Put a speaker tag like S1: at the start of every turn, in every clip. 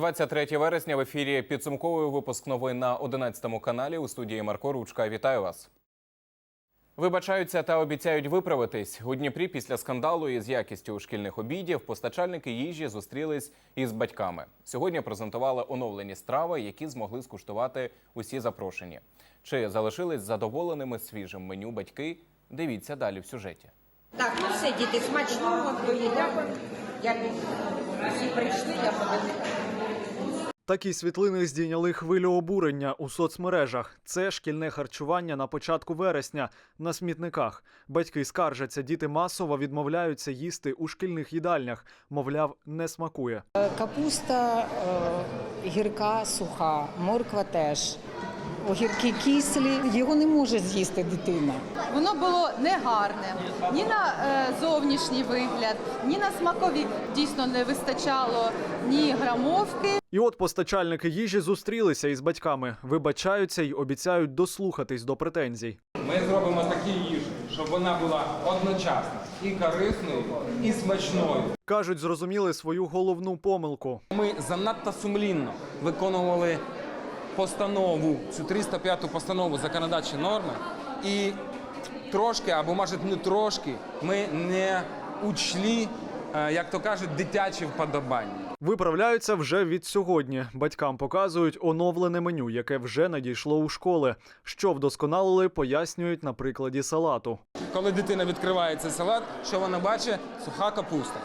S1: 23 вересня в ефірі підсумковий випуск новин на 11 каналі у студії Марко Ручка. Вітаю вас. Вибачаються та обіцяють виправитись. У Дніпрі після скандалу із якістю шкільних обідів постачальники їжі зустрілись із батьками. Сьогодні презентували оновлені страви, які змогли скуштувати усі запрошені. Чи залишились задоволеними свіжим меню батьки? Дивіться далі в сюжеті.
S2: Так, ну все, діти, смачного, хто їде. Як всі прийшли, я подивилася.
S3: Такі світлини здійняли хвилю обурення у соцмережах. Це шкільне харчування на початку вересня на смітниках. Батьки скаржаться, діти масово відмовляються їсти у шкільних їдальнях. Мовляв, не смакує.
S4: Капуста е, гірка, суха, морква теж. Огірки кислі, його не може з'їсти дитина.
S5: Воно було негарне ні на е, зовнішній вигляд, ні на смакові дійсно не вистачало ні грамовки.
S3: І от постачальники їжі зустрілися із батьками, вибачаються й обіцяють дослухатись до претензій.
S6: Ми зробимо такі їжі, щоб вона була одночасно і корисною, і смачною.
S3: Кажуть, зрозуміли свою головну помилку.
S6: Ми занадто сумлінно виконували постанову, цю 305 постанову законодавчі норми, і трошки, або може не трошки, ми не учли, е, як то кажуть, дитячі вподобання.
S3: Виправляються вже від сьогодні. Батькам показують оновлене меню, яке вже надійшло у школи. Що вдосконалили, пояснюють на прикладі салату.
S6: Коли дитина відкриває цей салат, що вона бачить? Суха капуста.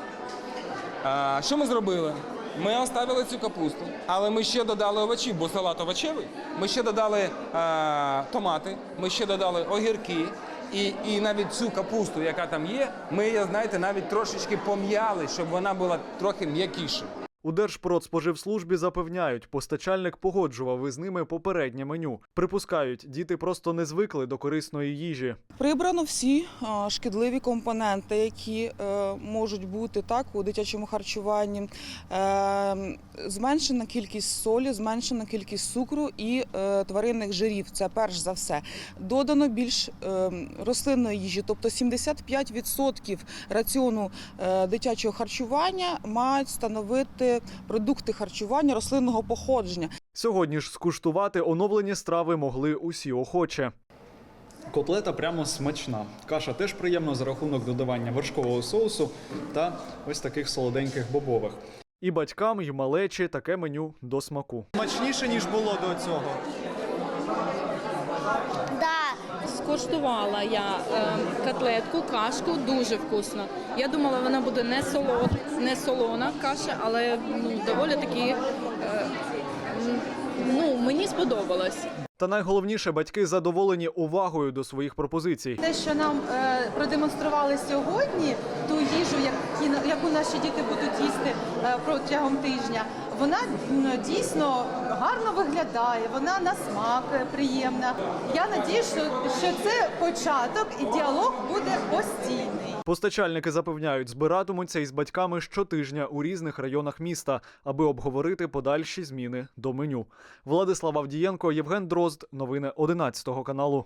S6: Що ми зробили? Ми оставили цю капусту, але ми ще додали овочі, бо салат овочевий. Ми ще додали а, томати, ми ще додали огірки. І, і навіть цю капусту, яка там є, ми її, знаєте, навіть трошечки пом'яли, щоб вона була трохи м'якішою.
S3: У Держпродспоживслужбі запевняють, постачальник погоджував із ними попереднє меню. Припускають, діти просто не звикли до корисної їжі.
S7: Прибрано всі шкідливі компоненти, які е, можуть бути так у дитячому харчуванні. Е, зменшена кількість солі, зменшена кількість цукру і е, тваринних жирів. Це перш за все. Додано більш рослинної їжі, тобто 75% раціону дитячого харчування мають становити продукти харчування рослинного походження.
S3: Сьогодні ж скуштувати оновлені страви могли усі охоче.
S8: Котлета прямо смачна. Каша теж приємна за рахунок додавання вершкового соусу та ось таких солоденьких бобових.
S3: І батькам, і малечі таке меню до смаку.
S8: Смачніше ніж було до цього.
S9: Скуштувала я е, котлетку, кашку, дуже вкусно. Я думала, вона буде не солона, не солона каша, але ну, доволі таки е, ну, мені сподобалось.
S3: Та найголовніше, батьки задоволені увагою до своїх пропозицій.
S5: Те, що нам е, продемонстрували сьогодні, ту їжу, які, яку наші діти будуть їсти протягом тижня, вона дійсно гарно виглядає, вона на смак е, приємна. Я надію, що це початок і діалог буде постійний.
S3: Постачальники запевняють, збиратимуться із батьками щотижня у різних районах міста, аби обговорити подальші зміни до меню. Владислав Авдієнко, Євген Дрозд. Новини 11 каналу.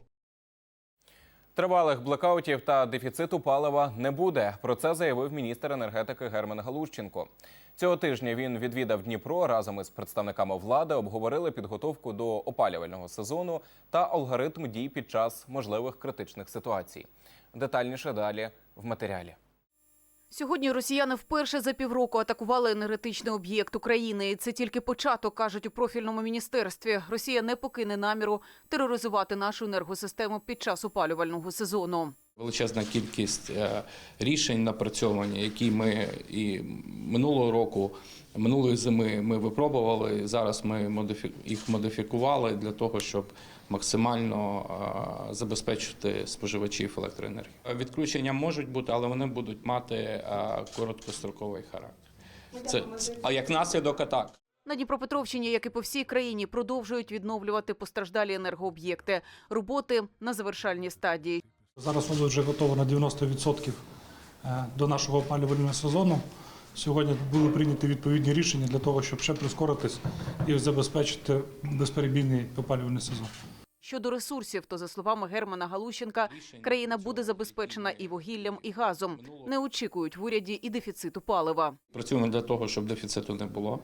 S1: Тривалих блекаутів та дефіциту палива не буде. Про це заявив міністр енергетики Герман Галущенко. Цього тижня він відвідав Дніпро разом із представниками влади, обговорили підготовку до опалювального сезону та алгоритм дій під час можливих критичних ситуацій. Детальніше далі в матеріалі.
S10: Сьогодні росіяни вперше за півроку атакували енергетичний об'єкт України. І Це тільки початок, кажуть у профільному міністерстві. Росія не покине наміру тероризувати нашу енергосистему під час опалювального сезону.
S11: Величезна кількість е, рішень напрацьовані, які ми і минулого року, минулої зими ми випробували. Зараз ми їх модифікували для того, щоб максимально забезпечити споживачів електроенергії. Відключення можуть бути, але вони будуть мати короткостроковий характер. Це, це а як наслідок атак.
S10: На Дніпропетровщині, як і по всій країні, продовжують відновлювати постраждалі енергооб'єкти. Роботи на завершальній стадії.
S12: Зараз область вже готова на 90% е, до нашого опалювального сезону. Сьогодні були прийняті відповідні рішення для того, щоб ще прискоритись і забезпечити безперебійний опалювальний сезон.
S10: Щодо ресурсів, то за словами Германа Галущенка, країна буде забезпечена і вугіллям, і газом. Не очікують в уряді і дефіциту палива.
S11: Працюємо для того, щоб дефіциту не було.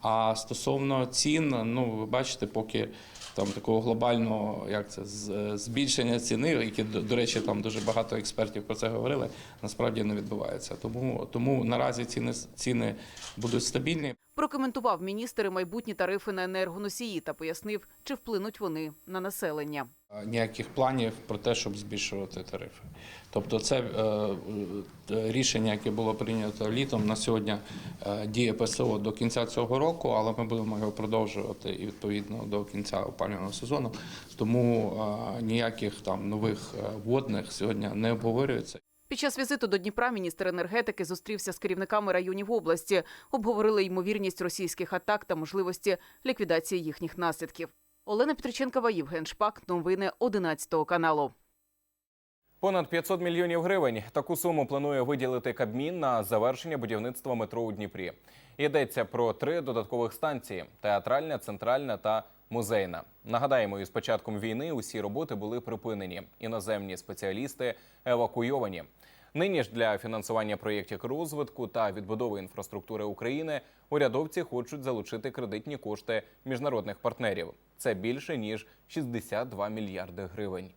S11: А стосовно цін, ну ви бачите, поки там такого глобального як це збільшення ціни, які до, до речі, там дуже багато експертів про це говорили, насправді не відбувається. Тому тому наразі ціни ціни будуть стабільні.
S10: Прокоментував міністр майбутні тарифи на енергоносії та пояснив, чи вплинуть вони на населення.
S11: ніяких планів про те, щоб збільшувати тарифи. Тобто, це е, е, рішення, яке було прийнято літом, на сьогодні е, діє ПСО до кінця цього року, але ми будемо його продовжувати і відповідно до кінця опалювального сезону. Тому ніяких там нових водних сьогодні не обговорюється.
S10: Під час візиту до Дніпра міністр енергетики зустрівся з керівниками районів області, обговорили ймовірність російських атак та можливості ліквідації їхніх наслідків. Олена Петриченкова, Євген Шпак. Новини 11 каналу.
S1: Понад 500 мільйонів гривень. Таку суму планує виділити Кабмін на завершення будівництва метро у Дніпрі. Йдеться про три додаткових станції: театральна, центральна та музейна. Нагадаємо, із початком війни усі роботи були припинені. Іноземні спеціалісти евакуйовані. Нині ж для фінансування проєктів розвитку та відбудови інфраструктури України урядовці хочуть залучити кредитні кошти міжнародних партнерів. Це більше ніж 62 мільярди гривень.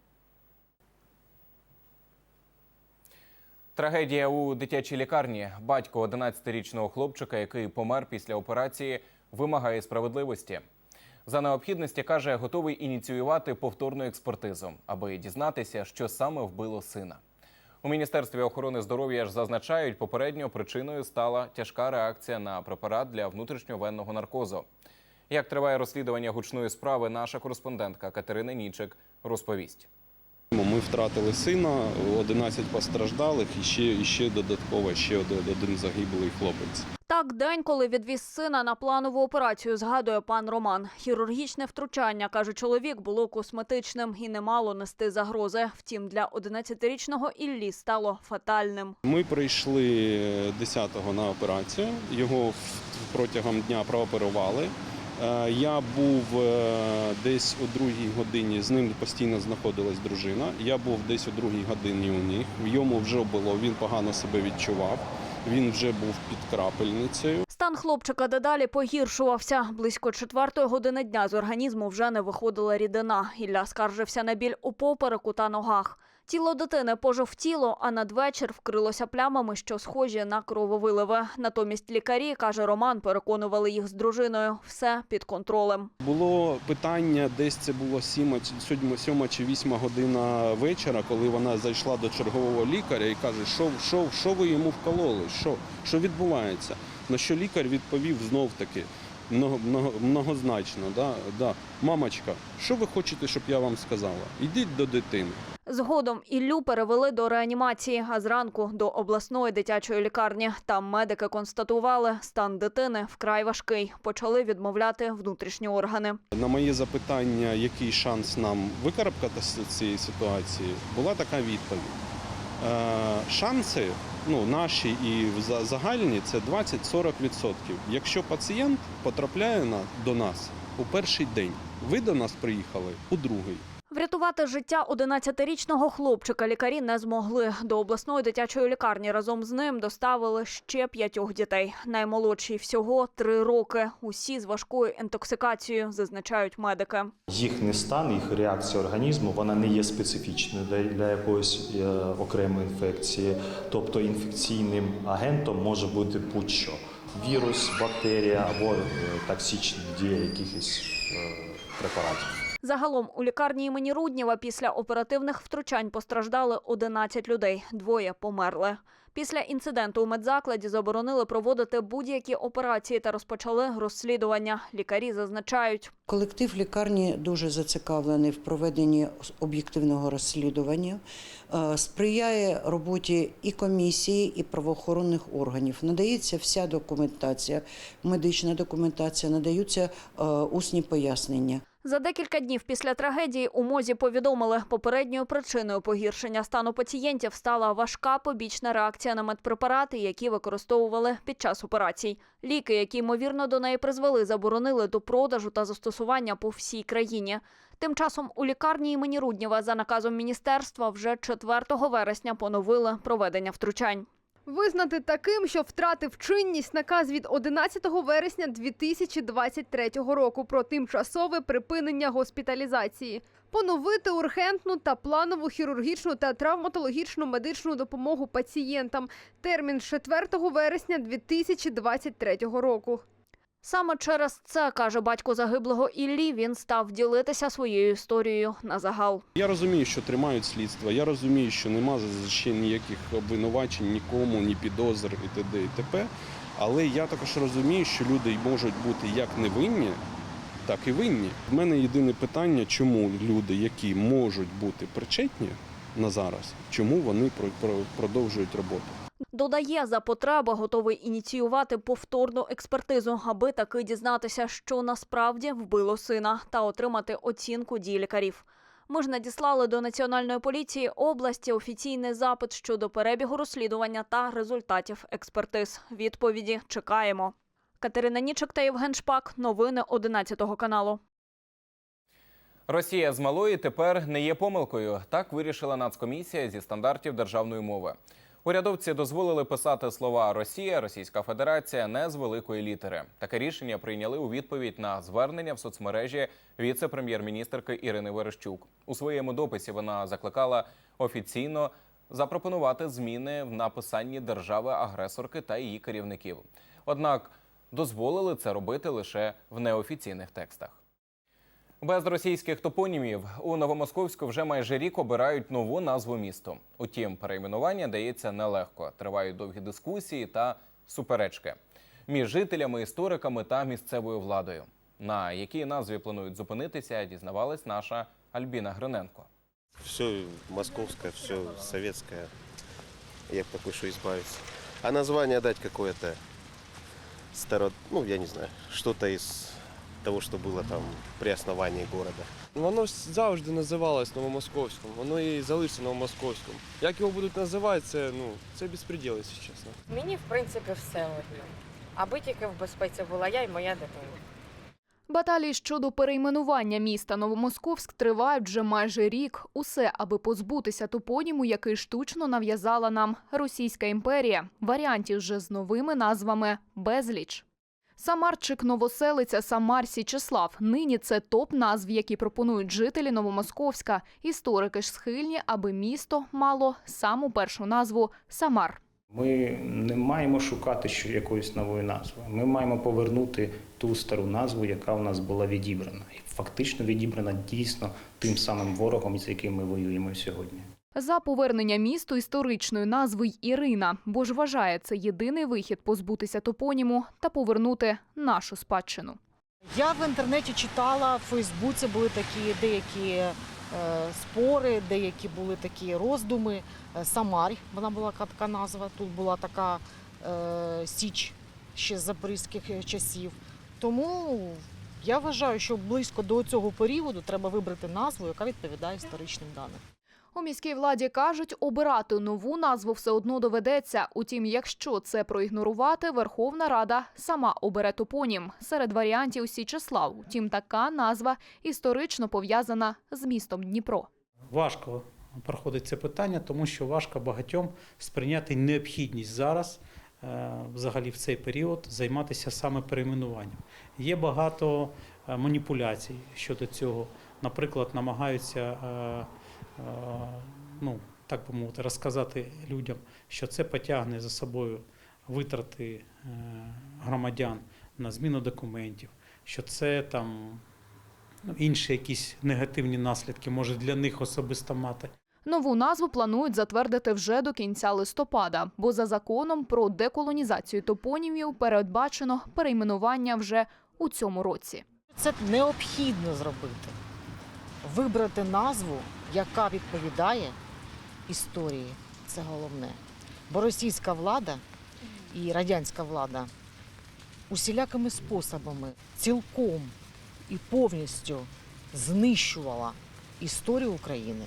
S1: Трагедія у дитячій лікарні. Батько 11-річного хлопчика, який помер після операції, вимагає справедливості. За необхідності каже, готовий ініціювати повторну експертизу, аби дізнатися, що саме вбило сина. У міністерстві охорони здоров'я ж зазначають, попередньо причиною стала тяжка реакція на препарат для внутрішньовенного наркозу. Як триває розслідування гучної справи, наша кореспондентка Катерина Нічик розповість.
S13: Ми втратили сина, 11 постраждалих і ще, і ще додатково ще один, загиблий хлопець.
S14: Так, день, коли відвіз сина на планову операцію, згадує пан Роман. Хірургічне втручання, каже чоловік, було косметичним і не мало нести загрози. Втім, для 11-річного Іллі стало фатальним.
S13: Ми прийшли 10-го на операцію, його протягом дня прооперували. Е, Я був е, десь о другій годині, з ним постійно знаходилась дружина. Я був десь о другій годині у них. Йому вже було, він погано себе відчував. Він вже був під крапельницею.
S14: Стан хлопчика дедалі погіршувався. Близько четвертої години дня з організму вже не виходила рідина. Ілля скаржився на біль у попереку та ногах. Тіло дитини пожовтіло, а надвечір вкрилося плямами, що схожі на крововиливи. Натомість лікарі, каже Роман, переконували їх з дружиною. Все під контролем.
S13: Було питання, десь це було 7, чи- 7 чи 8 година вечора, коли вона зайшла до чергового лікаря і каже, що, що, що ви йому вкололи, що, що відбувається. На що лікар відповів знов таки много, много, многозначно, да, да. мамочка, що ви хочете, щоб я вам сказала? Йдіть до дитини.
S14: Згодом Іллю перевели до реанімації, а зранку до обласної дитячої лікарні. Там медики констатували, стан дитини вкрай важкий. Почали відмовляти внутрішні органи.
S13: На моє запитання, який шанс нам викарабкатися з цієї ситуації, була така відповідь. Е, шанси ну, наші і за- загальні це 20-40%. Якщо пацієнт потрапляє до нас у перший день, ви до нас приїхали у другий.
S14: Врятувати життя 11-річного хлопчика лікарі не змогли. До обласної дитячої лікарні разом з ним доставили ще п'ятьох дітей. Наймолодший всього три роки. Усі з важкою інтоксикацією, зазначають медики.
S15: Їхній стан, їх реакція організму вона не є специфічною для, якоїсь е, окремої інфекції. Тобто інфекційним агентом може бути будь-що вірус, бактерія або е, токсичні дія якихось е, препаратів.
S14: Загалом у лікарні імені Рудніва після оперативних втручань постраждали 11 людей. Двоє померли. Після інциденту у медзакладі заборонили проводити будь-які операції та розпочали розслідування. Лікарі зазначають,
S16: Колектив лікарні дуже зацікавлений в проведенні об'єктивного розслідування, е, сприяє роботі і комісії, і правоохоронних органів. Надається вся документація, медична документація, надаються е, усні пояснення.
S14: За декілька днів після трагедії у мозі повідомили, попередньою причиною погіршення стану пацієнтів стала важка побічна реакція на медпрепарати, які використовували під час операцій. Ліки, які ймовірно до неї призвели, заборонили до продажу та застосування по всій країні. Тим часом у лікарні імені Руднєва за наказом міністерства вже 4 вересня поновили проведення втручань.
S17: Визнати таким, що втратив чинність наказ від 11 вересня 2023 року про тимчасове припинення госпіталізації. Поновити ургентну та планову хірургічну та травматологічну медичну допомогу пацієнтам. Термін з 4 вересня 2023 року.
S14: Саме через це, каже батько загиблого Іллі, він став ділитися своєю історією на загал.
S13: Я розумію, що тримають слідство. Я розумію, що нема ще ніяких обвинувачень нікому, ні підозр і т.д. і т.п. Але я також розумію, що люди можуть бути як невинні, так і винні. В мене єдине питання, чому люди, які можуть бути причетні на зараз, чому вони про- про- продовжують роботу.
S14: Додає, за потреби готовий ініціювати повторну експертизу, аби таки дізнатися, що насправді вбило сина, та отримати оцінку дій лікарів. Ми ж надіслали до Національної поліції області офіційний запит щодо перебігу розслідування та результатів експертиз. Відповіді чекаємо. Катерина Нічик та Євген Шпак. Новини 11 каналу.
S1: Росія з малої тепер не є помилкою. Так вирішила Нацкомісія зі стандартів державної мови. Урядовці дозволили писати слова Росія, Російська Федерація не з великої літери. Таке рішення прийняли у відповідь на звернення в соцмережі віце-прем'єр-міністрки Ірини Верещук. У своєму дописі вона закликала офіційно запропонувати зміни в написанні держави-агресорки та її керівників. Однак дозволили це робити лише в неофіційних текстах. Без російських топонімів у Новомосковську вже майже рік обирають нову назву місту. Утім, перейменування дається нелегко. Тривають довгі дискусії та суперечки між жителями, істориками та місцевою владою. На якій назві планують зупинитися, дізнавалась наша Альбіна Гриненко.
S18: Все московское, все советское. Я пока что избавиться. А название дать какое-то старо... Ну, я не знаю, что-то из того, что было там при основании города.
S19: Воно завжди називалось Новомосковським, воно і залишиться Новомосковським. Як його будуть називати, це ну це безпреділ, якщо чесно.
S20: Мені, в принципі, все одно. Аби тільки в безпеці була я і моя дитина.
S17: Баталії щодо перейменування міста Новомосковськ тривають вже майже рік. Усе, аби позбутися топоніму, який штучно нав'язала нам Російська імперія. Варіантів же з новими назвами безліч. Самарчик, Новоселиця, Самар, Січеслав. Нині це топ назв, які пропонують жителі Новомосковська. Історики ж схильні, аби місто мало саму першу назву Самар.
S21: Ми не маємо шукати якоїсь нової назви. Ми маємо повернути ту стару назву, яка у нас була відібрана, і фактично відібрана дійсно тим самим ворогом, з яким ми воюємо сьогодні.
S17: За повернення місту історичної назви й Ірина, бо ж вважає це єдиний вихід позбутися топоніму та повернути нашу спадщину.
S22: Я в інтернеті читала, в Фейсбуці були такі деякі е, спори, деякі були такі роздуми. Е, Самарь, вона була така назва. Тут була така е, січ ще з запорізьких часів. Тому я вважаю, що близько до цього періоду треба вибрати назву, яка відповідає історичним даним.
S17: У міській владі кажуть, обирати нову назву все одно доведеться. Утім, якщо це проігнорувати, Верховна Рада сама обере топонім. Серед варіантів Січеслав. Утім, така назва історично пов'язана з містом Дніпро.
S12: Важко проходить це питання, тому що важко багатьом сприйняти необхідність зараз, е, взагалі в цей період, займатися саме перейменуванням. Є багато е, маніпуляцій щодо цього. Наприклад, намагаються, е, ну, так би мовити, розказати людям, що це потягне за собою витрати е, громадян на зміну документів, що це там ну, інші якісь негативні наслідки може для них особисто мати.
S17: Нову назву планують затвердити вже до кінця листопада, бо за законом про деколонізацію топонімів передбачено перейменування вже у цьому році.
S22: Це необхідно зробити. Вибрати назву, яка відповідає історії. Це головне. Бо російська влада і радянська влада усілякими способами цілком і повністю знищувала історію України,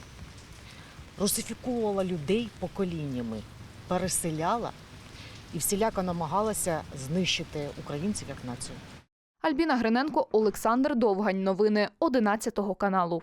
S22: русифіковувала людей поколіннями, переселяла і всіляко намагалася знищити українців як націю.
S17: Альбіна Гриненко, Олександр Довгань. Новини 11 каналу.